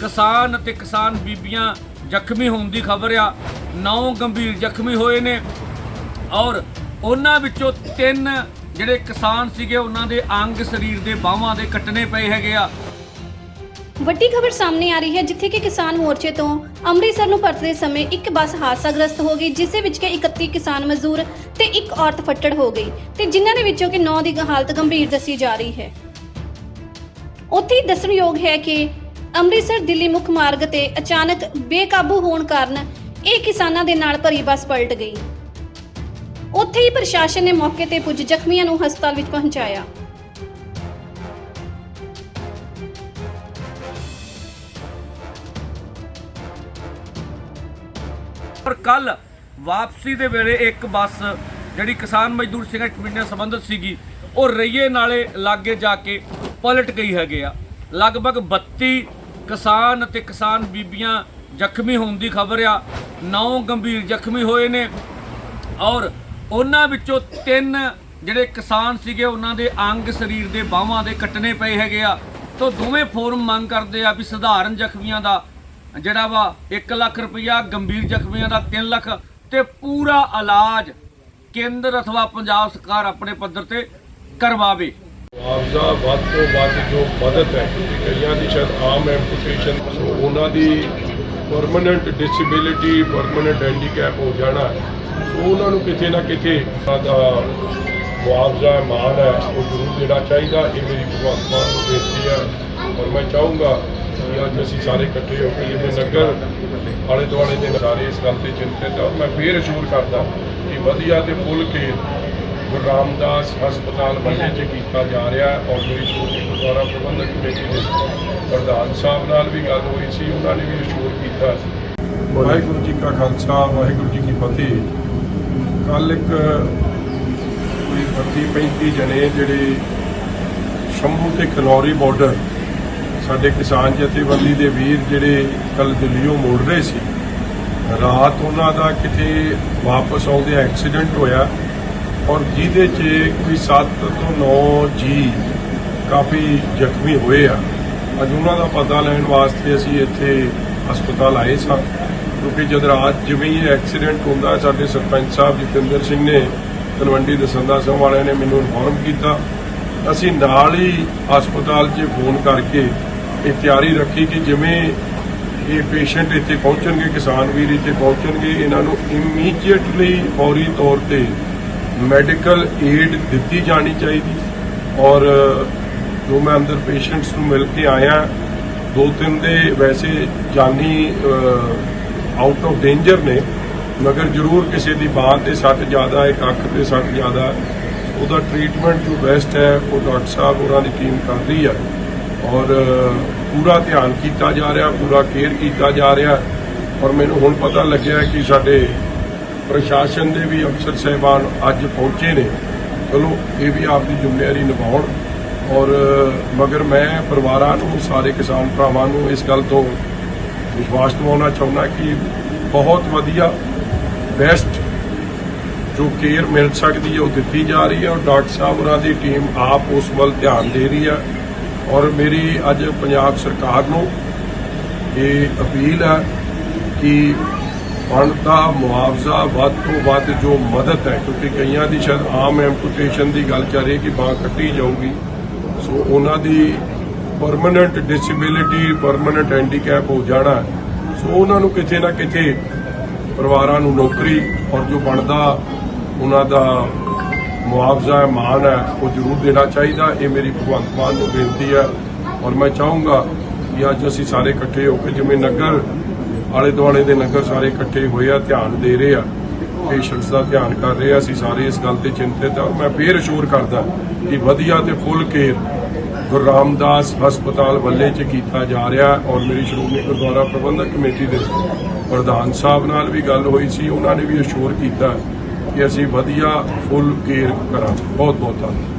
ਕਿਸਾਨ ਅਤੇ ਕਿਸਾਨ ਬੀਬੀਆਂ ਜ਼ਖਮੀ ਹੋਣ ਦੀ ਖਬਰ ਆ। 9 ਗੰਭੀਰ ਜ਼ਖਮੀ ਹੋਏ ਨੇ ਔਰ ਉਹਨਾਂ ਵਿੱਚੋਂ ਤਿੰਨ ਜਿਹੜੇ ਕਿਸਾਨ ਸੀਗੇ, ਉਹਨਾਂ ਦੇ ਅੰਗ ਸਰੀਰ ਦੇ ਬਾਹਾਂ ਦੇ ਕੱਟਣੇ ਪਏ ਹੈਗੇ ਆ। ਵੱਡੀ ਖਬਰ ਸਾਹਮਣੇ ਆ ਰਹੀ ਹੈ, ਜਿੱਥੇ ਕਿ ਕਿਸਾਨ ਮੋਰਚੇ ਤੋਂ ਅੰਮ੍ਰਿਤਸਰ ਨੂੰ ਪਰਤਦੇ ਸਮੇਂ ਇੱਕ ਬੱਸ ਹਾਦਸਾਗ੍ਰਸਤ ਹੋ ਗਈ, ਜਿਸ ਦੇ ਵਿੱਚ ਕਿ 31 ਕਿਸਾਨ ਮਜ਼ਦੂਰ ਤੇ ਇੱਕ ਔਰਤ ਫੱਟੜ ਹੋ ਗਈ ਤੇ ਜਿਨ੍ਹਾਂ ਦੇ ਵਿੱਚੋਂ ਕਿ 9 ਦੀ ਹਾਲਤ ਗੰਭੀਰ ਦੱਸੀ ਜਾ ਰਹੀ ਹੈ। ਉੱਥੇ ਦੱਸਣਯੋਗ ਹੈ ਕਿ ਅੰਮ੍ਰਿਤਸਰ ਦਿੱਲੀ ਮੁੱਖ ਮਾਰਗ ਤੇ ਅਚਾਨਕ ਬੇਕਾਬੂ ਹੋਣ ਕਾਰਨ ਇਹ ਕਿਸਾਨਾਂ ਦੇ ਨਾਲ ਭਰੀ ਬੱਸ ਪਲਟ ਗਈ। ਉੱਥੇ ਹੀ ਪ੍ਰਸ਼ਾਸਨ ਨੇ ਮੌਕੇ ਤੇ ਪੁੱਜ ਜ਼ਖਮੀਆਂ ਨੂੰ ਹਸਪਤਾਲ ਵਿੱਚ ਪਹੁੰਚਾਇਆ। ਪਰ ਕੱਲ ਵਾਪਸੀ ਦੇ ਵੇਲੇ ਇੱਕ ਬੱਸ ਜਿਹੜੀ ਕਿਸਾਨ ਮਜ਼ਦੂਰ ਸਿੰਘਾਂ ਕਮੇਟੀ ਨਾਲ ਸੰਬੰਧਿਤ ਸੀਗੀ, ਉਹ ਰਈਏ ਨਾਲੇ ਲਾਗੇ ਜਾ ਕੇ ਪਲਟ ਗਈ ਹੈਗੇ ਆ। ਲਗਭਗ 32 ਕਿਸਾਨ ਅਤੇ ਕਿਸਾਨ ਬੀਬੀਆਂ ਜ਼ਖਮੀ ਹੋਣ ਦੀ ਖਬਰ ਆ। ਨੌ ਗੰਭੀਰ ਜ਼ਖਮੀ ਹੋਏ ਨੇ ਔਰ ਉਹਨਾਂ ਵਿੱਚੋਂ ਤਿੰਨ ਜਿਹੜੇ ਕਿਸਾਨ ਸੀਗੇ, ਉਹਨਾਂ ਦੇ ਅੰਗ ਸਰੀਰ ਦੇ ਬਾਹਾਂ ਦੇ ਕੱਟਣੇ ਪਏ ਹੈਗੇ ਆ। ਤੋਂ ਦੋਵੇਂ ਫੋਰਮ ਮੰਗ ਕਰਦੇ ਆ ਵੀ ਸਧਾਰਨ ਜ਼ਖਮੀਆਂ ਦਾ ਜਿਹੜਾ ਵਾ 1 ਲੱਖ ਰੁਪਇਆ ਗੰਭੀਰ ਜ਼ਖਮੀਆਂ ਦਾ 3 ਲੱਖ ਤੇ ਪੂਰਾ ਇਲਾਜ ਕੇਂਦਰ ਅਥਵਾ ਪੰਜਾਬ ਸਰਕਾਰ ਆਪਣੇ ਪੱਧਰ ਤੇ ਕਰਵਾਵੇ। ਮੁਆਵਜ਼ਾ ਵੱਧ ਤੋਂ ਵੱਧ ਜੋ ਮਦਦ ਹੈ ਕਈਆਂ ਦੀ ਸ਼ਾਇਦ ਆਮ ਐਂਪੂਟੇਸ਼ਨ ਸੋ ਉਹਨਾਂ ਦੀ ਪਰਮਨੈਂਟ ਡਿਸੇਬਿਲਿਟੀ ਪਰਮਨੈਂਟ ਹੈਂਡੀਕੈਪ ਹੋ ਜਾਣਾ ਸੋ ਉਹਨਾਂ ਨੂੰ ਕਿਤੇ ਨਾ ਕਿਤੇ ਉਹਨਾਂ ਦਾ ਮੁਆਵਜ਼ਾ ਮਾਨ ਹੈ, ਉਹ ਜ਼ਰੂਰ ਦੇਣਾ ਚਾਹੀਦਾ। ਇਹ ਮੇਰੀ ਭਗਵੰਤ ਮਾਨ ਨੂੰ ਬੇਨਤੀ ਹੈ ਔਰ ਮੈਂ ਚਾਹੂੰਗਾ ਕਿ ਅੱਜ ਅਸੀਂ ਸਾਰੇ ਇਕੱਠੇ ਹੋ ਕੇ ਜਿਵੇਂ ਨਗਰ ਆਲੇ ਦੁਆਲੇ ਦੇ ਸਾਰੇ ਇਸ ਗੱਲ ਤੇ ਚਿੰਤਿਤ ਹੈ। ਔਰ ਮੈਂ ਫੇਰ ਅਸ਼ੂਰ ਕਰਦਾ ਕਿ ਵਧੀਆ ਤੇ ਫੁੱਲ ਕੇ ਰਾਮਦਾਸ ਹਸਪਤਾਲ ਬੰਦੇ 'ਚ ਕੀਤਾ ਜਾ ਰਿਹਾ ਔਰ ਮੇਰੀ ਛੋਟੀ ਗੁਰਦੁਆਰਾ ਪ੍ਰਬੰਧਕ ਕਮੇਟੀ ਦੇ ਪ੍ਰਧਾਨ ਸਾਹਿਬ ਨਾਲ ਵੀ ਗੱਲ ਹੋਈ ਸੀ, ਉਹਨਾਂ ਨੇ ਵੀ ਅਸ਼ੂਰ ਕੀਤਾ ਵਾਹਿਗੁਰੂ ਜੀ ਕਾ ਖਾਲਸਾ, ਵਾਹਿਗੁਰੂ ਜੀ ਕੀ ਫਤਿਹ। ਕੱਲ ਇੱਕ ਕੋਈ 32 35 ਜਣੇ ਜਿਹੜੇ ਸ਼ੰਭੂ ਤੇ ਖਨੌਰੀ ਬਾਰਡਰ ਸਾਡੇ ਕਿਸਾਨ ਜਥੇਬੰਦੀ ਦੇ ਵੀਰ ਜਿਹੜੇ ਕੱਲ ਦਿੱਲੀੋਂ ਮੁੜ ਰਹੇ ਸੀ। ਰਾਤ ਉਹਨਾਂ ਦਾ ਕਿਤੇ ਵਾਪਸ ਆਉਂਦੇ ਐਕਸੀਡੈਂਟ ਹੋਇਆ। ਔਰ ਜਿਹਦੇ 'ਚ ਕੋਈ 7 ਤੋਂ 9 ਜੀ ਕਾਫੀ ਜ਼ਖਮੀ ਹੋਏ ਆ। ਅੱਜ ਉਹਨਾਂ ਦਾ ਪਤਾ ਲੈਣ ਵਾਸਤੇ ਅਸੀਂ ਇੱਥੇ ਹਸਪਤਾਲ ਆਏ ਸਾਂ। ਕਿਉਂਕਿ ਜਦ ਰਾਤ ਜਿਵੇਂ ਹੀ ਐਕਸੀਡੈਂਟ ਹੁੰਦਾ, ਸਾਡੇ ਸਰਪੰਚ ਸਾਹਿਬ ਜਤਿੰਦਰ ਸਿੰਘ ਨੇ ਤਲਵੰਡੀ ਦਸੰਦਾ ਸਿੰਘ ਵਾਲਿਆਂ ਨੇ ਮੈਨੂੰ ਇਨਫੋਰਮ ਕੀਤਾ। ਅਸੀਂ ਨਾਲ ਹੀ ਹਸਪਤਾਲ 'ਚ ਫੋਨ ਕਰਕੇ ਇਹ ਤਿਆਰੀ ਰੱਖੀ ਕਿ ਜਿਵੇਂ ਇਹ ਪੇਸ਼ੈਂਟ ਇੱਥੇ ਪਹੁੰਚਣਗੇ, ਕਿਸਾਨ ਵੀਰ ਇੱਥੇ ਪਹੁੰਚਣਗੇ, ਇਹਨਾਂ ਨੂੰ ਇਮੀਡੀਏਟਲੀ ਫੌਰੀ ਤੌਰ ਤੇ ਮੈਡੀਕਲ ਏਡ ਦਿੱਤੀ ਜਾਣੀ ਚਾਹੀਦੀ। ਔਰ ਜੋ ਮੈਂ ਅੰਦਰ ਪੇਸ਼ੈਂਟਸ ਨੂੰ ਮਿਲ ਕੇ ਆਇਆ, ਦੋ ਤਿੰਨ ਦੇ ਵੈਸੇ ਜਾਨੀ ਆਊਟ ਆਫ ਡੇਂਜਰ ਨੇ, ਮਗਰ ਜ਼ਰੂਰ ਕਿਸੇ ਦੀ ਬਾਹ ਤੇ ਸੱਟ ਜ਼ਿਆਦਾ ਹੈ ਅੱਖ ਤੇ ਸੱਟ ਜ਼ਿਆਦਾ ਉਹਦਾ ਟ੍ਰੀਟਮੈਂਟ ਜੋ ਬੈਸਟ ਹੈ, ਉਹ ਡਾਕਟਰ ਸਾਹਿਬ ਉਹਨਾਂ ਦੀ ਟੀਮ ਕਰ ਰਹੀ ਹੈ। ਔਰ ਪੂਰਾ ਧਿਆਨ ਕੀਤਾ ਜਾ ਰਿਹਾ, ਪੂਰਾ ਕੇਅਰ ਕੀਤਾ ਜਾ ਰਿਹਾ। ਔਰ ਮੈਨੂੰ ਹੁਣ ਪਤਾ ਲੱਗਿਆ ਕਿ ਸਾਡੇ ਪ੍ਰਸ਼ਾਸਨ ਦੇ ਵੀ ਅਫਸਰ ਸਹਿਬਾਨ ਅੱਜ ਪਹੁੰਚੇ ਨੇ। ਚਲੋ, ਇਹ ਵੀ ਆਪਦੀ ਜ਼ਿੰਮੇਵਾਰੀ ਨਿਭਾਉਣ। ਔਰ, ਮਗਰ ਮੈਂ ਪਰਿਵਾਰਾਂ ਨੂੰ, ਸਾਰੇ ਕਿਸਾਨ ਭਰਾਵਾਂ ਨੂੰ ਇਸ ਗੱਲ ਤੋਂ ਵਿਸ਼ਵਾਸ ਦਿਵਾਉਣਾ ਚਾਹੁੰਦਾ ਕਿ ਬਹੁਤ ਵਧੀਆ ਬੈਸਟ ਜੋ ਕੇਅਰ ਮਿਲ ਸਕਦੀ ਹੈ, ਉਹ ਦਿੱਤੀ ਜਾ ਰਹੀ ਹੈ। ਔਰ ਡਾਕਟਰ ਸਾਹਿਬ ਉਹਨਾਂ ਦੀ ਟੀਮ ਆਪ ਉਸ ਵੱਲ ਧਿਆਨ ਦੇ ਰਹੀ ਹੈ। ਔਰ ਮੇਰੀ ਅੱਜ ਪੰਜਾਬ ਸਰਕਾਰ ਨੂੰ ਇਹ ਅਪੀਲ ਹੈ ਕਿ ਬਣਦਾ ਮੁਆਵਜ਼ਾ ਵੱਧ ਤੋਂ ਵੱਧ ਜੋ ਮਦਦ ਹੈ, ਕਿਉਂਕਿ ਕਈਆਂ ਦੀ ਸ਼ਾਇਦ ਆਮ ਐਮਪੂਟੇਸ਼ਨ ਦੀ ਗੱਲ ਚੱਲ ਰਹੀ ਕਿ ਬਾਂਹ ਕੱਟੀ ਜਾਊਗੀ। ਸੋ ਉਹਨਾਂ ਦੀ ਪਰਮਨੈਂਟ ਡਿਸੇਬਿਲਿਟੀ ਪਰਮਨੈਂਟ ਹੈਂਡੀਕੈਪ ਹੋ ਜਾਣਾ ਸੋ ਉਹਨਾਂ ਨੂੰ ਕਿਤੇ ਨਾ ਕਿਤੇ ਪਰਿਵਾਰਾਂ ਨੂੰ ਨੌਕਰੀ ਔਰ ਜੋ ਬਣਦਾ ਉਹਨਾਂ ਦਾ ਮੁਆਵਜ਼ਾ ਹੈ ਮਾਨ ਹੈ, ਉਹ ਜ਼ਰੂਰ ਦੇਣਾ ਚਾਹੀਦਾ। ਇਹ ਮੇਰੀ ਭਗਵੰਤ ਮਾਨ ਨੂੰ ਬੇਨਤੀ ਹੈ ਔਰ ਮੈਂ ਚਾਹੂੰਗਾ ਕਿ ਅੱਜ ਅਸੀਂ ਸਾਰੇ ਇਕੱਠੇ ਹੋ ਕੇ ਜਿਵੇਂ ਨਗਰ ਆਲੇ ਦੁਆਲੇ ਦੇ ਨਗਰ ਸਾਰੇ ਇਕੱਠੇ ਹੋਏ ਆ, ਧਿਆਨ ਦੇ ਰਹੇ ਆ, ਪੇਸ਼ੈਂਟਸ ਦਾ ਧਿਆਨ ਕਰ ਰਹੇ ਆ। ਅਸੀਂ ਸਾਰੇ ਇਸ ਗੱਲ ਤੇ ਚਿੰਤਿਤ ਆ। ਔਰ ਮੈਂ ਫੇਰ ਅਸ਼ੂਰ ਕਰਦਾ ਕਿ ਵਧੀਆ ਤੇ ਫੁੱਲ ਕੇਅਰ ਗੁਰੂ ਰਾਮਦਾਸ ਹਸਪਤਾਲ ਵੱਲੇ 'ਚ ਕੀਤਾ ਜਾ ਰਿਹਾ ਔਰ ਮੇਰੀ ਸ਼੍ਰੋਮਣੀ ਗੁਰਦੁਆਰਾ ਪ੍ਰਬੰਧਕ ਕਮੇਟੀ ਦੇ ਪ੍ਰਧਾਨ ਸਾਹਿਬ ਨਾਲ ਵੀ ਗੱਲ ਹੋਈ ਸੀ। ਉਹਨਾਂ ਨੇ ਵੀ ਅਸ਼ੂਰ ਕੀਤਾ ਕਿ ਅਸੀਂ ਵਧੀਆ ਫੁੱਲ ਕੇਅਰ ਕਰਾਂਗੇ। ਬਹੁਤ ਬਹੁਤ ਧੰਨਵਾਦ।